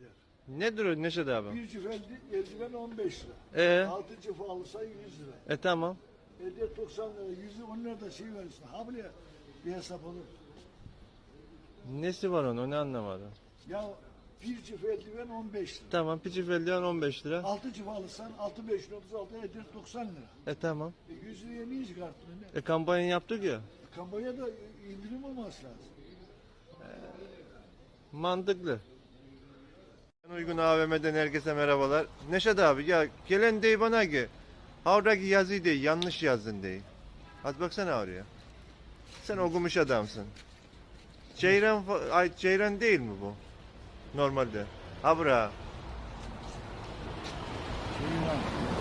eder. Nedir o Neşet abi? Bir çift elde- eldiven 15 lira. Ee, Altı çift alırsa 100 lira. e tamam. Elde 90 lira. 100'ü 10 lira da şey verirsin. Ha bile bir hesap olur. Nesi var onun ne anlamadım. Ya bir çift eldiven 15 lira. Tamam piçi feldiyan 15 lira. Altı çift alırsan 6 5 36 eder 90 lira. E tamam. E 100 liraya niye çıkarttın? Ne? E kampanya yaptık ya. Kampanyada indirim olması lazım. Mantıklı. Uygun AVM'den herkese merhabalar. Neşet abi ya gelen dey bana ki oradaki yazıyı dey yanlış yazdın dey. Hadi baksana oraya. Sen okumuş adamsın. Ceyran, ay Ceyran değil mi bu? Normalde. Abra. Ceylan.